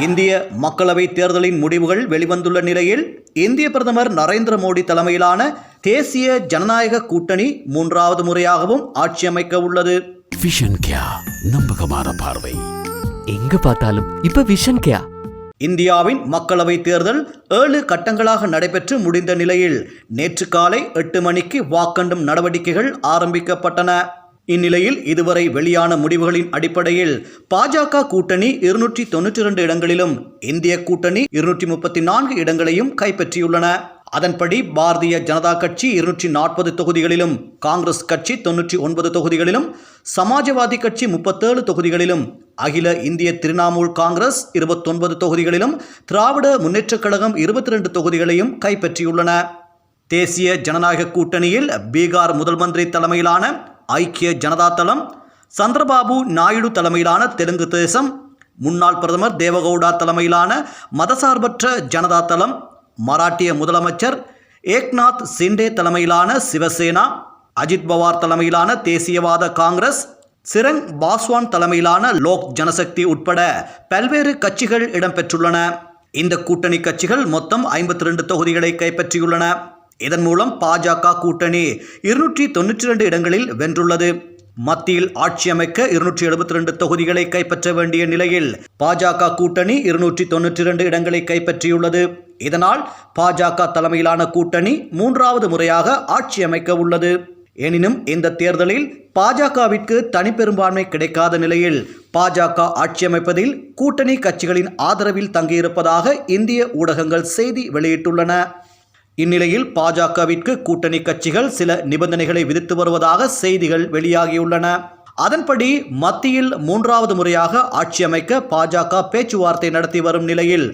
இந்திய மக்களவை தேர்தலின் முடிவுகள் வெளிவந்துள்ள நிலையில் இந்திய பிரதமர் நரேந்திர மோடி தலைமையிலான தேசிய ஜனநாயக கூட்டணி மூன்றாவது முறையாகவும் ஆட்சி அமைக்க உள்ளது. விஷன் கியா நம்பகமான பார்வை. எங்க பார்த்தாலும் இப்ப விஷன் கேயா இந்தியாவின் மக்களவை தேர்தல் ஏழு கட்டங்களாக நடைபெற்று முடிந்த நிலையில் நேற்று காலை எட்டு மணிக்கு வாக்கெண்டும் நடவடிக்கைகள் ஆரம்பிக்கப்பட்டன. இந்நிலையில் இதுவரை வெளியான முடிவுகளின் அடிப்படையில் பாஜக கூட்டணி இருநூற்றி தொன்னூற்றி இரண்டு இடங்களிலும் இந்திய கூட்டணி இருநூற்றி முப்பத்தி நான்கு இடங்களையும் கைப்பற்றியுள்ளன. அதன்படி பாரதிய ஜனதா கட்சி இருநூற்றி நாற்பது தொகுதிகளிலும் காங்கிரஸ் கட்சி தொன்னூற்றி ஒன்பது தொகுதிகளிலும் சமாஜ்வாதி கட்சி முப்பத்தேழு தொகுதிகளிலும் அகில இந்திய திரிணாமுல் காங்கிரஸ் இருபத்தொன்பது தொகுதிகளிலும் திராவிட முன்னேற்றக் கழகம் இருபத்தி ரெண்டு தொகுதிகளையும் கைப்பற்றியுள்ளன. தேசிய ஜனநாயக கூட்டணியில் பீகார் முதல் மந்திரி தலைமையிலான ஐக்கிய ஜனதா தளம் சந்திரபாபு நாயுடு தலைமையிலான தெலுங்கு தேசம் முன்னாள் பிரதமர் தேவகவுடா தலைமையிலான மதசார்பற்ற ஜனதா தளம் மராட்டிய முதலமைச்சர் ஏக்நாத் சிண்டே தலைமையிலான சிவசேனா அஜித் பவார் தலைமையிலான தேசியவாத காங்கிரஸ் சிரங் பாஸ்வான் தலைமையிலான லோக் ஜனசக்தி உட்பட பல்வேறு கட்சிகள் இடம்பெற்றுள்ளன. இந்த கூட்டணி கட்சிகள் மொத்தம் ஐம்பத்தி ரெண்டு தொகுதிகளை கைப்பற்றியுள்ளன. இதன் மூலம் பாஜக கூட்டணி இருநூற்றி தொன்னூற்றி ரெண்டு இடங்களில் வென்றுள்ளது. மத்தியில் ஆட்சி அமைக்க இருநூற்றி எழுபத்தி ரெண்டு தொகுதிகளை கைப்பற்ற வேண்டிய நிலையில் பாஜக கூட்டணி இருநூற்றி தொன்னூற்றி இரண்டு இடங்களை கைப்பற்றியுள்ளது. இதனால் பாஜக தலைமையிலான கூட்டணி மூன்றாவது முறையாக ஆட்சி அமைக்க உள்ளது. எனினும் இந்த தேர்தலில் பாஜகவிற்கு தனிப்பெரும்பான்மை கிடைக்காத நிலையில் பாஜக ஆட்சி அமைப்பதில் கூட்டணி கட்சிகளின் ஆதரவில் தங்கியிருப்பதாக இந்திய ஊடகங்கள் செய்தி வெளியிட்டுள்ளன. இந்நிலையில் பாஜகவிற்கு கூட்டணி கட்சிகள் சில நிபந்தனைகளை விதித்து வருவதாக செய்திகள் வெளியாகியுள்ளன. அதன்படி மத்தியில் மூன்றாவது முறையாக ஆட்சி அமைக்க பாஜக பேச்சுவார்த்தை நடத்தி வரும் நிலையில்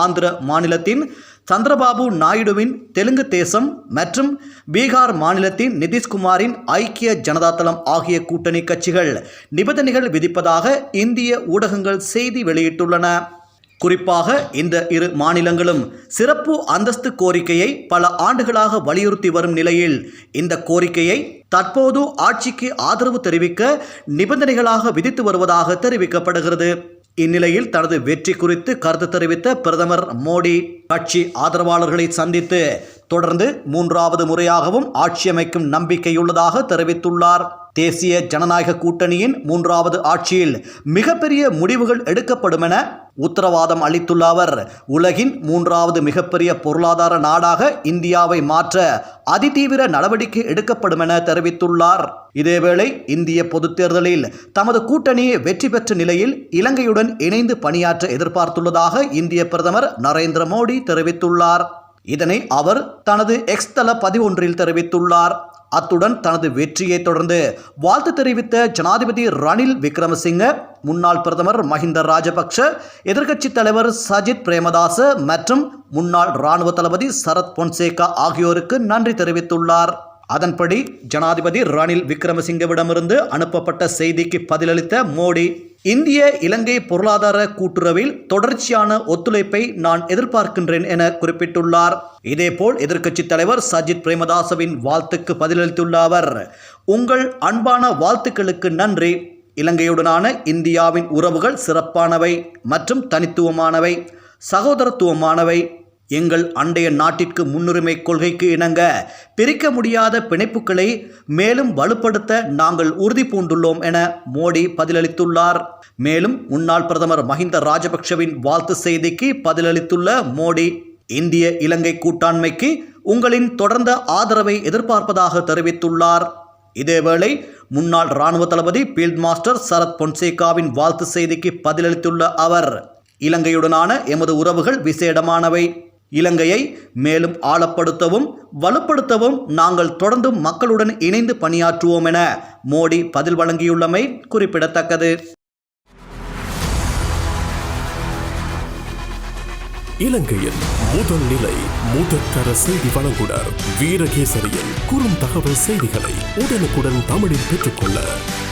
ஆந்திர மாநிலத்தின் சந்திரபாபு நாயுடுவின் தெலுங்கு தேசம் மற்றும் பீகார் மாநிலத்தின் நிதிஷ்குமாரின் ஐக்கிய ஜனதாதளம் ஆகிய கூட்டணி கட்சிகள் நிபந்தனைகள் விதிப்பதாக இந்திய ஊடகங்கள் செய்தி வெளியிட்டுள்ளன. குறிப்பாக இந்த இரு மாநிலங்களும் சிறப்பு அந்தஸ்து கோரிக்கையை பல ஆண்டுகளாக வலியுறுத்தி வரும் நிலையில் இந்த கோரிக்கையை தற்போது ஆட்சிக்கு ஆதரவு தெரிவிக்க நிபந்தனைகளாக விதித்து வருவதாக தெரிவிக்கப்படுகிறது. இந்நிலையில் தனது வெற்றி குறித்து கருத்து தெரிவித்த பிரதமர் மோடி கட்சி ஆதரவாளர்களை சந்தித்து தொடர்ந்து மூன்றாவது முறையாகவும் ஆட்சி அமைக்கும் நம்பிக்கையுள்ளதாக தெரிவித்துள்ளார். தேசிய ஜனநாயக கூட்டணியின் மூன்றாவது ஆட்சியில் மிகப்பெரிய முடிவுகள் எடுக்கப்படும் என உத்தரவாதம் அளித்துள்ள அவர் உலகின் மூன்றாவது மிகப்பெரிய பொருளாதார நாடாக இந்தியாவை மாற்ற அதிதீவிர நடவடிக்கை எடுக்கப்படும் என தெரிவித்துள்ளார். இதேவேளை இந்திய பொதுத் தேர்தலில் தமது கூட்டணி வெற்றி பெற்ற நிலையில் இலங்கையுடன் இணைந்து பணியாற்ற எதிர்பார்த்துள்ளதாக இந்திய பிரதமர் நரேந்திர மோடி தெரிவித்துள்ளார். இதனை அவர் தனது எக்ஸ் தள பதிவொன்றில் தெரிவித்துள்ளார். அத்துடன் தனது வெற்றியை தொடர்ந்து வாழ்த்து தெரிவித்த ஜனாதிபதி ரணில் விக்ரமசிங்க முன்னாள் பிரதமர் மஹிந்த ராஜபக்ஷ எதிர்க்கட்சித் தலைவர் சஜித் பிரேமதாச மற்றும் முன்னாள் இராணுவ தளபதி சரத் பொன்சேகா ஆகியோருக்கு நன்றி தெரிவித்துள்ளார். அதன்படி ஜனாதிபதி ரணில் விக்ரமசிங்கவிடமிருந்து அனுப்பப்பட்ட செய்திக்கு பதிலளித்த மோடி இந்திய இலங்கை பொருளாதார கூட்டுறவில் தொடர்ச்சியான ஒத்துழைப்பை நான் எதிர்பார்க்கின்றேன் என குறிப்பிட்டுள்ளார். இதேபோல் எதிர்க்கட்சித் தலைவர் சஜித் பிரேமதாசவின் வாழ்த்துக்கு பதிலளித்துள்ள அவர் உங்கள் அன்பான வாழ்த்துக்களுக்கு நன்றி. இலங்கையுடனான இந்தியாவின் உறவுகள் சிறப்பானவை மற்றும் தனித்துவமானவை சகோதரத்துவமானவை. எங்கள் அண்டைய நாட்டிற்கு முன்னுரிமை கொள்கைக்கு இணங்க பிரிக்க முடியாத பிணைப்புகளை மேலும் வலுப்படுத்த நாங்கள் உறுதி பூண்டுள்ளோம் என மோடி பதிலளித்துள்ளார். மேலும் முன்னாள் பிரதமர் மஹிந்த ராஜபக்ஷவின் வாழ்த்து செய்திக்கு பதிலளித்துள்ள மோடி இந்திய இலங்கை கூட்டாண்மைக்கு உங்களின் தொடர்ந்த ஆதரவை எதிர்பார்ப்பதாக தெரிவித்துள்ளார். இதேவேளை முன்னாள் இராணுவ தளபதி ஃபீல்ட் மாஸ்டர் சரத் பொன்சேகாவின் வாழ்த்து செய்திக்கு பதிலளித்துள்ள அவர் இலங்கையுடனான எமது உறவுகள் விசேடமானவை. இலங்கையை மேலும் ஆழப்படுத்தவும் வலுப்படுத்தவும் நாங்கள் தொடர்ந்து மக்களுடன் இணைந்து பணியாற்றுவோம் என மோடி பதில் வழங்கியுள்ளமை குறிப்பிடத்தக்கது. இலங்கையின் முதல் நிலை முதற்கர செய்தி வழங்குனர் வீரகேசரியின் குறும் தகவல் செய்திகளை உடனுக்குடன் தமிழில் பெற்றுக்கொள்ள